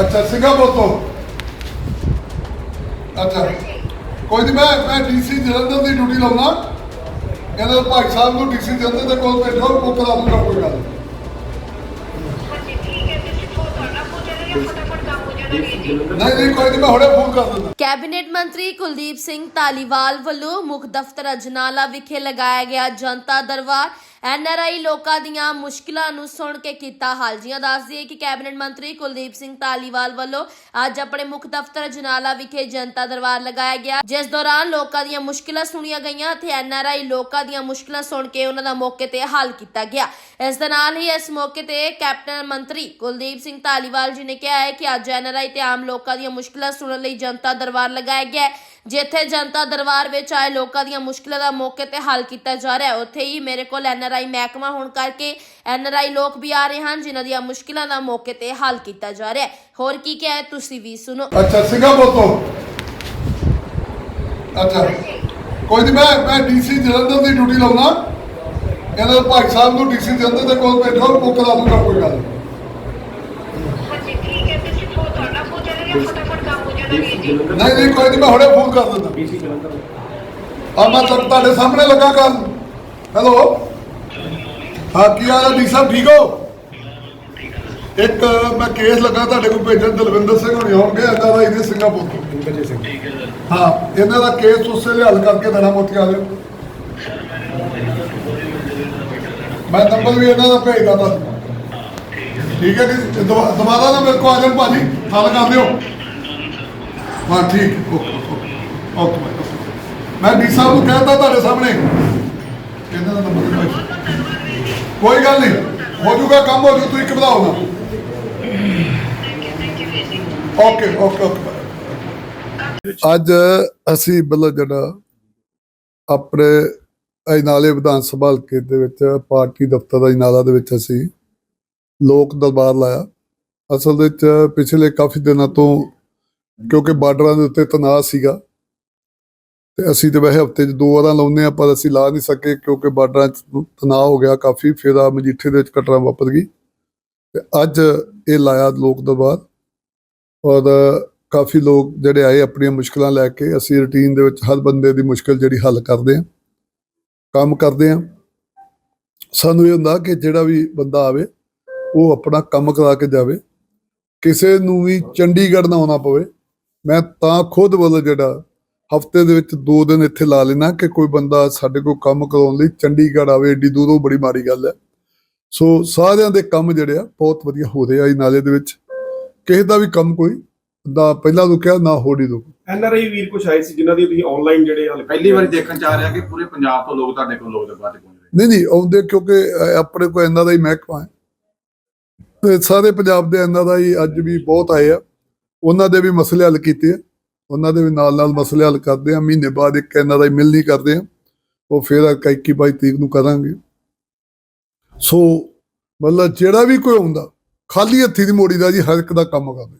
ਅੱਛਾ ਸਿੰਗਾਪੁਰ ਤੋਂ ਅੱਛਾ। ਕੋਈ ਨਹੀਂ ਮੈਂ ਮੈਂ ਡੀਸੀ ਜਲੰਧਰ ਦੀ ਡਿਊਟੀ ਲਾਉਣਾ। ਕਹਿੰਦਾ ਭਾਈ ਸਾਹਿਬ ਨੂੰ ਡੀਸੀ ਜਲੰਧਰ ਦੇ ਕੋਲ ਭੇਜੋ ਉਹ ਕਰਾ ਦੂੰਗਾ ਕੋਈ ਗੱਲ ਨਹੀਂ। ਨਹੀਂ ਨਹੀਂ ਕੋਈ ਨਹੀਂ ਮੈਂ ਹੁਣੇ ਫੋਨ ਕਰ ਦਿੰਦਾ। ਕੈਬਨਿਟ ਮੰਤਰੀ ਕੁਲਦੀਪ ਸਿੰਘ ਧਾਲੀਵਾਲ ਵੱਲੋਂ ਮੁੱਖ ਦਫ਼ਤਰ ਅਜਨਾਲਾ ਵਿਖੇ ਲਗਾਇਆ ਗਿਆ ਜਨਤਾ ਦਰਬਾਰ। ਐਨਆਰਆਈ ਲੋਕਾਂ ਦੀਆਂ ਮੁਸ਼ਕਿਲਾਂ ਨੂੰ ਸੁਣ ਕੇ ਕੀਤਾ ਹੱਲ। ਜੀਆਂ ਦੱਸ ਦਈਏ ਕਿ ਕੈਬਨਿਟ ਮੰਤਰੀ ਕੁਲਦੀਪ ਸਿੰਘ ਧਾਲੀਵਾਲ ਵੱਲੋਂ ਅੱਜ ਆਪਣੇ ਮੁੱਖ ਦਫ਼ਤਰ ਜਨਾਲਾ ਵਿਖੇ ਜਨਤਾ ਦਰਬਾਰ ਲਗਾਇਆ ਗਿਆ। ਜਿਸ ਦੌਰਾਨ ਲੋਕਾਂ ਦੀਆਂ ਮੁਸ਼ਕਿਲਾਂ ਸੁਣੀਆਂ ਗਈਆਂ ਅਤੇ ਐਨਆਰਆਈ ਲੋਕਾਂ ਦੀਆਂ ਮੁਸ਼ਕਿਲਾਂ ਸੁਣ ਕੇ ਉਹਨਾਂ ਦਾ ਮੌਕੇ ਤੇ ਹੱਲ ਕੀਤਾ ਗਿਆ। ਇਸ ਦੇ ਨਾਲ ਹੀ ਇਸ ਮੌਕੇ ਤੇ ਕੈਪਟਨ ਮੰਤਰੀ ਕੁਲਦੀਪ ਸਿੰਘ ਧਾਲੀਵਾਲ ਜੀ ਨੇ ਕਿਹਾ ਹੈ ਕਿ ਅੱਜ ਐਨਆਰਆਈ ਤੇ ਆਮ ਲੋਕਾਂ ਦੀਆਂ ਮੁਸ਼ਕਿਲਾਂ ਸੁਣਨ ਲਈ ਜਨਤਾ ਦਰਬਾਰ ਲਗਾਇਆ ਗਿਆ ਹੈ। ਜਿੱਥੇ ਜਨਤਾ ਦਰਬਾਰ ਵਿੱਚ ਆਏ ਲੋਕਾਂ ਦੀਆਂ ਮੁਸ਼ਕਿਲਾਂ ਦਾ ਮੌਕੇ ਤੇ ਹੱਲ ਕੀਤਾ ਜਾ ਰਿਹਾ ਹੈ। ਉੱਥੇ ਹੀ ਮੇਰੇ ਕੋਲ ਐਨਆਰਆਈ ਮਹਿਕਮਾ ਹੋਣ ਕਰਕੇ ਐਨਆਰਆਈ ਲੋਕ ਵੀ ਆ ਰਹੇ ਹਨ, ਜਿਨ੍ਹਾਂ ਦੀਆਂ ਮੁਸ਼ਕਿਲਾਂ ਦਾ ਮੌਕੇ ਤੇ ਹੱਲ ਕੀਤਾ ਜਾ ਰਿਹਾ ਹੈ। ਹੋਰ ਕੀ ਕਿਹਾ ਹੈ, ਤੁਸੀਂ ਵੀ ਸੁਣੋ। ਅੱਛਾ ਸਿੰਗਾਪੁਰ ਤੋਂ ਅੱਛਾ, ਕੋਈ ਨਹੀਂ ਮੈਂ ਮੈਂ ਡੀਸੀ ਜਲੰਧਰ ਦੀ ਡਿਊਟੀ ਲਾਉਣਾ। ਕਹਿੰਦਾ ਭਾਈ ਸਾਹਿਬ ਨੂੰ ਡੀਸੀ ਜਲੰਧਰ ਦੇ ਕੋਲ ਭੇਜੋ ਉਹ ਕਰਾ ਦੂੰਗਾ ਕੋਈ ਗੱਲ ਨਹੀਂ। ਹਾਂਜੀ ਠੀਕ ਹੈ ਤੁਸੀਂ ਫੋਨ ਕਰਨਾ ਹੋ ਜਾਏਗਾ ਫਟਾਫਟ ਕੰਮ ਹੋ ਜਾਣਾ ਵੀਰ ਜੀ ਨਹੀਂ ਨਹੀਂ ਕੋਈ ਨਹੀਂ ਮੈਂ ਹੁਣੇ ਫੋਨ ਕਰ ਦਿੰਦਾ। ਆ ਮੈਂ ਤੁਹਾ- ਤੁਹਾਡੇ ਸਾਹਮਣੇ ਲੱਗਾ ਗੱਲ ਹੈਲੋ? ਹਾਂ ਕੀ ਹਾਲ ਹੈ? ਡੀ ਸਾਹਿਬ ਠੀਕ ਹੋ? ਇੱਕ ਮੈਂ ਕੇਸ ਲੱਗਾ ਤੁਹਾਡੇ ਕੋਲ ਭੇਜਣ ਦਲਵਿੰਦਰ ਸਿੰਘ ਹੋਣੀ ਆਉਣਗੇ ਏਦਾਂ ਦਾ ਇਹਦੇ ਸਿੰਗਾਪੁਰ ਤੋਂ ਹਾਂ ਇਹਨਾਂ ਦਾ ਕੇਸ ਉਸੇ ਲਈ ਹੱਲ ਕਰਕੇ ਦੇਣਾ ਮੋਤੀ ਆ ਜਾਓ। ਮੈਂ ਨੰਬਰ ਵੀ ਇਹਨਾਂ ਦਾ ਭੇਜਦਾ ਤੁਹਾਨੂੰ। ਠੀਕ ਹੈ ਕਿ ਦੁਬਾ- ਦੁਬਾਰਾ ਨਾ ਮੇਰੇ ਕੋਲ ਆ ਜਾਣ ਭਾਜੀ ਹੱਲ ਕਰ ਦਿਓ। ਹਾਂ ਠੀਕ ਓਕੇ ਓਕੇ ਓਕੇ ਭਾਈ, ਓਕੇ। ਮੈਂ ਡੀ ਸਾਹਿਬ ਨੂੰ ਕਹਿੰਦਾ ਤੁਹਾਡੇ ਸਾਹਮਣੇ। ਇਹਨਾਂ ਦਾ ਨੰਬਰ ਭਾਈ ਕੋਈ ਗੱਲ ਨਹੀਂ ਹੋ ਜਾਊਗਾ ਕੰਮ ਹੋ ਜੂ ਤੁਸੀਂ ਘਬਰਾਓ ਨਾ। ਓਕੇ ਓਕੇ ਓਕੇ ਅੱਜ ਅਸੀਂ ਮਤਲਬ ਜਿਹੜਾ ਆਪਣੇ ਅਜਨਾਲੇ ਵਿਧਾਨ ਸਭਾ ਹਲਕੇ ਦੇ ਵਿੱਚ ਪਾਰਟੀ ਦਫ਼ਤਰ ਦਾ ਅਜਨਾਲਾ ਦੇ ਵਿੱਚ ਅਸੀਂ ਲੋਕ ਦਰਬਾਰ ਲਾਇਆ। ਅਸਲ ਵਿੱਚ ਪਿਛਲੇ ਕਾਫੀ ਦਿਨਾਂ ਤੋਂ ਕਿਉਂਕਿ ਬਾਰਡਰਾਂ ਦੇ ਉੱਤੇ ਤਣਾਅ ਸੀਗਾ, ਤੇ ਅਸੀਂ ਤੇ ਵੈਸੇ ਹਫ਼ਤੇ 'ਚ ਦੋ ਵਾਰਾਂ ਲਾਉਂਦੇ ਆ ਪਰ ਅਸੀਂ ਲਾ ਨਹੀਂ ਸਕੇ ਕਿਉਂਕਿ ਬਾਰਡਰਾਂ 'ਚ ਤਣਾਅ ਹੋ ਗਿਆ ਕਾਫੀ, ਫਿਰ ਆ ਮਜੀਠੇ ਦੇ ਵਿੱਚ ਘਟਨਾ ਵਾਪਰ ਗਈ। ਤੇ ਅੱਜ ਇਹ ਲਾਇਆ ਲੋਕ ਦਰਬਾਰ, ਔਰ ਕਾਫੀ ਲੋਕ ਜਿਹੜੇ ਆਏ ਆਪਣੀਆਂ ਮੁਸ਼ਕਲਾਂ ਲੈ ਕੇ, ਅਸੀਂ ਰੁਟੀਨ ਦੇ ਵਿੱਚ ਹਰ ਬੰਦੇ ਦੀ ਮੁਸ਼ਕਲ ਜਿਹੜੀ ਹੱਲ ਕਰਦੇ ਹਾਂ, ਕੰਮ ਕਰਦੇ ਹਾਂ। ਸਾਨੂੰ ਇਹ ਹੁੰਦਾ ਕਿ ਜਿਹੜਾ ਵੀ ਬੰਦਾ ਆਵੇ ਉਹ ਆਪਣਾ ਕੰਮ ਕਰਾ ਕੇ ਜਾਵੇ ਕਿਸੇ ਨੂੰ ਵੀ ਚੰਡੀਗੜ੍ਹ ਨਾ ਆਉਣਾ ਪਵੇ ਮੈਂ ਤਾਂ ਖੁਦ ਵੱਲ ਜਿਹੜਾ ਹਫ਼ਤੇ ਦੇ ਵਿੱਚ ਦੋ ਦਿਨ ਇੱਥੇ ਲਾ ਲੈਣਾ ਕਿ ਕੋਈ ਬੰਦਾ ਸਾਡੇ ਕੋਲ ਕੰਮ ਕਰਾਉਣ ਲਈ ਚੰਡੀਗੜ੍ਹ ਆਵੇ ਏਡੀ ਦੂਰੋਂ ਬੜੀ ਮਾੜੀ ਗੱਲ ਹੈ। ਸੋ ਸਾਰਿਆਂ ਦੇ ਕੰਮ ਜਿਹੜੇ ਆ ਬਹੁਤ ਵਧੀਆ ਹੋ ਰਹੇ ਆ ਇਹ ਨਾਲੇ ਦੇ ਵਿੱਚ। ਕਿਸੇ ਦਾ ਵੀ ਕੰਮ ਕੋਈ ਦਾ ਪਹਿਲਾਂ ਰੁਕਿਆ ਨਾ ਹੋੜੀ ਰੁਕ ਐਨਆਰਆਈ ਵੀਰ ਕੁਛ ਆਏ ਸੀ ਜਿਨ੍ਹਾਂ ਦੀ ਤੁਸੀਂ ਆਨਲਾਈਨ ਜਿਹੜੇ ਹਲ ਪਹਿਲੀ ਵਾਰੀ ਦੇਖਣ ਚ ਆ ਰਿਹਾ ਕਿ ਪੂਰੇ ਪੰਜਾਬ ਤੋਂ ਲੋਕ ਤੁਹਾਡੇ ਕੋਲ ਲੋਕ ਦਰਬਾਰ ਤੇ ਪਹੁੰਚ ਰਹੇ ਨਹੀਂ ਨਹੀਂ ਆਉਂਦੇ ਕਿਉਂਕਿ ਆਪਣੇ ਕੋਲ ਇਹਨਾਂ ਦਾ ਹੀ ਮਹਿਕਮਾ ਹੈ। ਤੇ ਸਾਰੇ ਪੰਜਾਬ ਦੇ ਇਹਨਾਂ ਦਾ ਹੀ ਅੱਜ ਵੀ ਬਹੁਤ ਆਏ ਆ। ਉਹਨਾਂ ਦੇ ਵੀ ਮਸਲੇ ਹੱਲ ਕੀਤੇ ਆ। ਉਹਨਾਂ ਦੇ ਵੀ ਨਾਲ ਨਾਲ ਮਸਲੇ ਹੱਲ ਕਰਦੇ ਆ। ਮਹੀਨੇ ਬਾਅਦ ਇੱਕ ਇਹਨਾਂ ਦਾ ਹੀ ਮਿਲਣੀ ਕਰਦੇ ਆ। ਉਹ ਫਿਰ 21 22 ਤਰੀਕ ਨੂੰ ਕਰਾਂਗੇ। ਸੋ ਮਤਲਬ ਜਿਹੜਾ ਵੀ ਕੋਈ ਆਉਂਦਾ, ਖਾਲੀ ਹੱਥੀ ਦੀ ਮੋੜੀ ਦਾ ਜੀ ਹਰ ਇੱਕ ਦਾ ਕੰਮ ਕਰਦੇ।